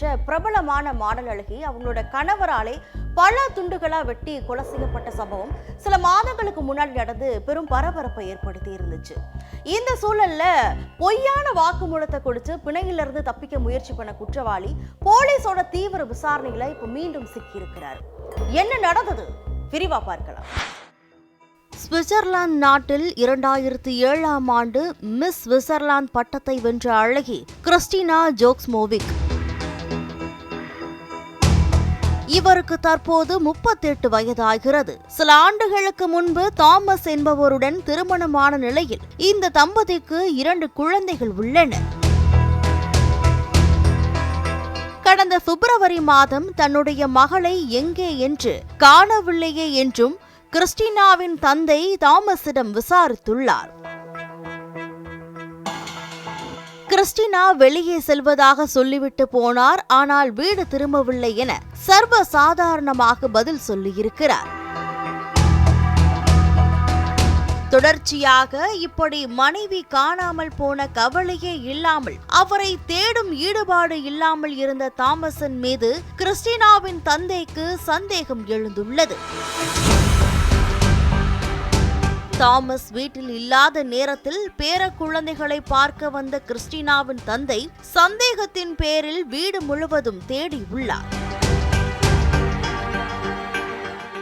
பெற்ற பிரபலமான மாடல் அழகி அவங்களோட கணவராலே பல துண்டுகளா வெட்டி கொலை செய்யப்பட்ட சம்பவம் சில மாதங்களுக்கு முன்னாடி நடந்து பெரும் பரபரப்பை ஏற்படுத்தி இருந்துச்சு. இந்த சூழல்ல பொய்யான வாக்குமூலத்தை கொடுத்து பிணையிலிருந்து தப்பிக்க முயற்சி பண்ண குற்றவாளி போலீஸோட தீவிர விசாரணையில இப்ப மீண்டும் சிக்கியிருக்கிறார். என்ன நடந்தது? விரிவா பார்க்கலாம். சுவிட்சர்லாந்து நாட்டில் இரண்டாயிரத்தி ஏழாம் ஆண்டு மிஸ் சுவிட்சர்லாந்து பட்டத்தை வென்ற அழகி கிறிஸ்டினா ஜோக்ஸ்மோவிக். இவருக்கு தற்போது முப்பத்தெட்டு வயதாகிறது. சில ஆண்டுகளுக்கு முன்பு தாமஸ் என்பவருடன் திருமணமான நிலையில் இந்த தம்பதிக்கு இரண்டு குழந்தைகள் உள்ளன. கடந்த பிப்ரவரி மாதம் தன்னுடைய மகளை எங்கே என்று காணவில்லையே என்றும் கிறிஸ்டினாவின் தந்தை தாமஸிடம் விசாரித்துள்ளார். கிறிஸ்டினா வெளியே செல்வதாக சொல்லிவிட்டு போனார் ஆனால் வீடு திரும்பவில்லை என சர்வ சாதாரணமாக பதில் சொல்லியிருக்கிறார். தொடர்ச்சியாக இப்படி மனைவி காணாமல் போன கவலையே இல்லாமல் அவரை தேடும் ஈடுபாடு இல்லாமல் இருந்த தாமசன் மீது கிறிஸ்டினாவின் தந்தைக்கு சந்தேகம் எழுந்துள்ளது. தாமஸ் வீட்டில் இல்லாத நேரத்தில் பேர குழந்தைகளை பார்க்க வந்த கிறிஸ்டினாவின் தந்தை சந்தேகத்தின் பேரில் வீடு முழுவதும் தேடி உள்ளார்.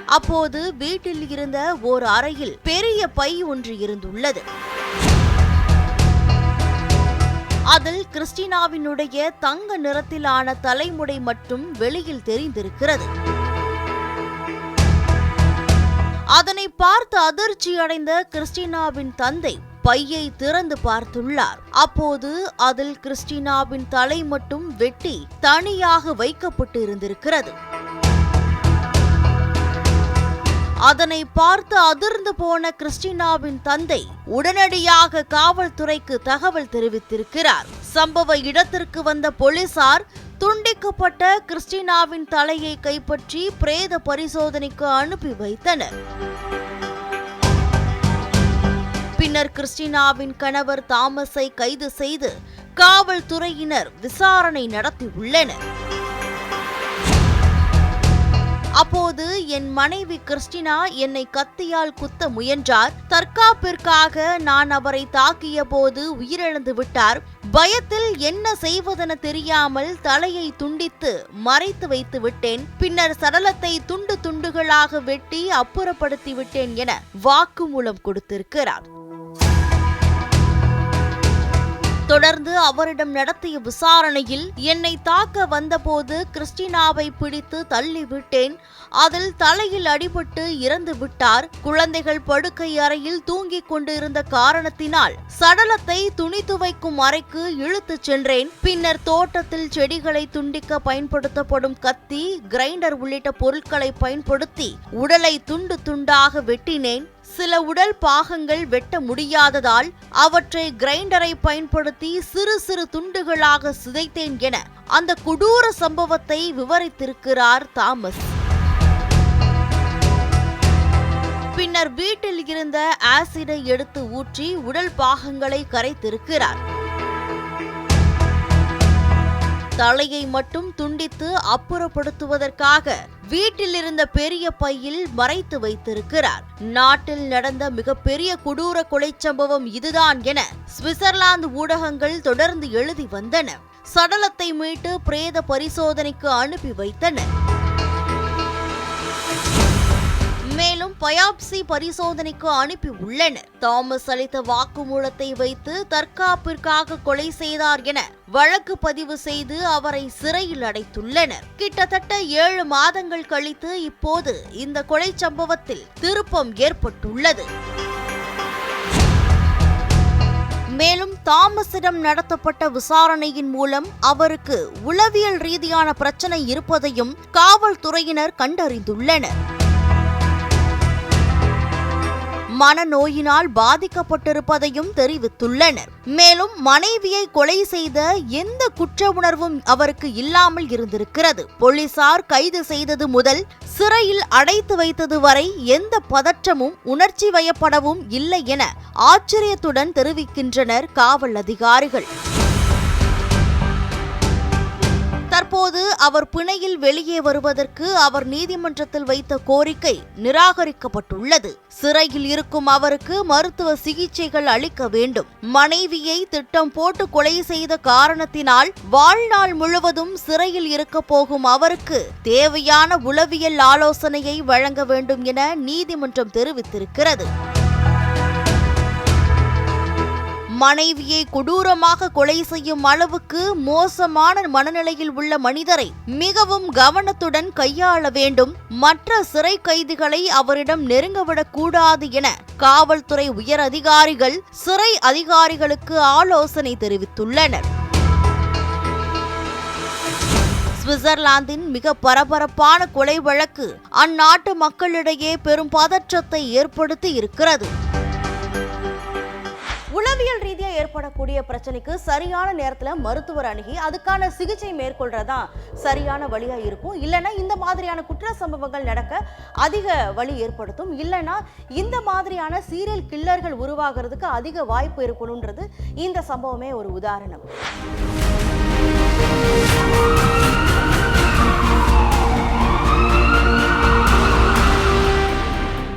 அப்போது வீட்டில் இருந்த ஓர் அறையில் பெரிய பை ஒன்று இருந்துள்ளது. அதில் கிறிஸ்டினாவினுடைய தங்க நிறத்திலான தலைமுடை மட்டும் வெளியில் தெரிந்திருக்கிறது. அதனை பார்த்து அதிர்ச்சி அடைந்த கிறிஸ்டினாவின் தந்தை பையை திறந்து பார்த்துள்ளார். அப்போது அதில் கிறிஸ்டினாவின் தலை மட்டும் வெட்டி தனியாக வைக்கப்பட்டு இருந்திருக்கிறது அதனை பார்த்து அதிர்ந்து போன கிறிஸ்டினாவின் தந்தை உடனடியாக காவல்துறைக்கு தகவல் தெரிவித்திருக்கிறார். சம்பவ இடத்திற்கு வந்த போலீசார் துண்டிக்கப்பட்ட கிறிஸ்டினாவின் தலையை கைப்பற்றி பிரேத பரிசோதனைக்கு அனுப்பி வைத்தனர். பின்னர் கிறிஸ்டினாவின் கணவர் தாமஸை கைது செய்து காவல்துறையினர் விசாரணை நடத்தியுள்ளனர். அப்போது என் மனைவி கிறிஸ்டினா என்னை கத்தியால் குத்த முயன்றார். தற்காப்பிற்காக நான் அவரை தாக்கிய போது உயிரிழந்து விட்டார். பயத்தில் என்ன செய்வதென தெரியாமல் தலையை துண்டித்து மறைத்து வைத்து விட்டேன். பின்னர் சடலத்தை துண்டு துண்டுகளாக வெட்டி அப்புறப்படுத்தி விட்டேன் என வாக்குமூலம் கொடுத்திருக்கிறார். தொடர்ந்து அவரிடம் நடத்திய விசாரணையில் என்னை தாக்க வந்தபோது கிறிஸ்டினாவை பிடித்து தள்ளிவிட்டேன். அதில் தலையில் அடிபட்டு இறந்து விட்டார். குழந்தைகள் படுக்கை அறையில் தூங்கிக் கொண்டிருந்த காரணத்தினால் சடலத்தை துணி துவைக்கும் அறைக்கு இழுத்துச் சென்றேன். பின்னர் தோட்டத்தில் செடிகளை துண்டிக்க பயன்படுத்தப்படும் கத்தி கிரைண்டர் உள்ளிட்ட பொருட்களை பயன்படுத்தி உடலை துண்டு துண்டாக வெட்டினேன். சில உடல் பாகங்கள் வெட்ட முடியாததால் அவற்றை கிரைண்டரை பயன்படுத்தி சிறு சிறு துண்டுகளாக சிதைத்தேன் என அந்த கொடூர சம்பவத்தை விவரித்திருக்கிறார் தாமஸ். பின்னர் வீட்டில் இருந்த ஆசிடை எடுத்து ஊற்றி உடல் பாகங்களை கரைத்திருக்கிறார். தலையை மட்டும் துண்டித்து அப்புறப்படுத்துவதற்காக வீட்டில் இருந்த பெரிய பையில் மறைத்து வைத்திருக்கிறார். நாட்டில் நடந்த மிகப்பெரிய கொடூர கொலை சம்பவம் இதுதான் என சுவிட்சர்லாந்து ஊடகங்கள் தொடர்ந்து எழுதி வந்தன. சடலத்தை மீட்டு பிரேத பரிசோதனைக்கு அனுப்பி வைத்தனர். மேலும் பயாப்சி பரிசோதனைக்கு அனுப்பி உள்ளனர். தாமஸ் அளித்த வாக்குமூலத்தை வைத்து தற்காப்பிற்காக கொலை செய்தார் என வழக்கு பதிவு செய்து அவரை சிறையில் அடைத்துள்ளனர். கிட்டத்தட்ட ஏழு மாதங்கள் கழித்து இப்போது இந்த கொலை சம்பவத்தில் திருப்பம் ஏற்பட்டுள்ளது. மேலும் தாமஸிடம் நடத்தப்பட்ட விசாரணையின் மூலம் அவருக்கு உளவியல் ரீதியான பிரச்சனை இருப்பதையும் காவல்துறையினர் கண்டறிந்துள்ளனர். மனநோயினால் பாதிக்கப்பட்டிருப்பதையும் தெரிவித்துள்ளனர். மேலும் மனைவியை கொலை செய்த எந்த குற்ற உணர்வும் அவருக்கு இல்லாமல் இருந்திருக்கிறது. போலீசார் கைது செய்தது முதல் சிறையில் அடைத்து வைத்தது வரை எந்த பதற்றமும் உணர்ச்சி வயப்படவும் இல்லை என ஆச்சரியத்துடன் தெரிவிக்கின்றனர் காவல் அதிகாரிகள். அப்போது அவர் பிணையில் வெளியே வருவதற்கு அவர் நீதிமன்றத்தில் வைத்த கோரிக்கை நிராகரிக்கப்பட்டுள்ளது. சிறையில் இருக்கும் அவருக்கு மருத்துவ சிகிச்சைகள் அளிக்க வேண்டும். மனைவியை திட்டம் போட்டு கொலை செய்த காரணத்தினால் வாழ்நாள் முழுவதும் சிறையில் இருக்க போகும் அவருக்கு தேவையான உளவியல் ஆலோசனையை வழங்க வேண்டும் என நீதிமன்றம் தெரிவித்திருக்கிறது. மனைவியை கொடூரமாக கொலை செய்யும் அளவுக்கு மோசமான மனநிலையில் உள்ள மனிதரை மிகவும் கவனத்துடன் கையாள வேண்டும். மற்ற சிறை கைதிகளை அவரிடம் நெருங்கவிடக் கூடாது என காவல்துறை உயர் அதிகாரிகள் சிறை அதிகாரிகளுக்கு ஆலோசனை தெரிவித்துள்ளனர். சுவிட்சர்லாந்தின் மிக பரபரப்பான கொலை வழக்கு அந்நாட்டு மக்களிடையே பெரும் பதற்றத்தை ஏற்படுத்தி இருக்கிறது. உளவியல் ஏற்படக்கூடிய பிரச்சனைக்கு சரியான நேரத்தில் மருத்துவர் அணுகி அதுக்கான சிகிச்சை மேற்கொள்றதா சரியான வழியாக இருக்கும். இல்லைன்னா இந்த மாதிரியான குற்ற சம்பவங்கள் நடக்க அதிக வழி ஏற்படுத்தும். இல்லைன்னா இந்த மாதிரியான சீரியல் கில்லர்கள் உருவாகிறதுக்கு அதிக வாய்ப்பு இருக்கணுன்றது இந்த சம்பவமே ஒரு உதாரணம்.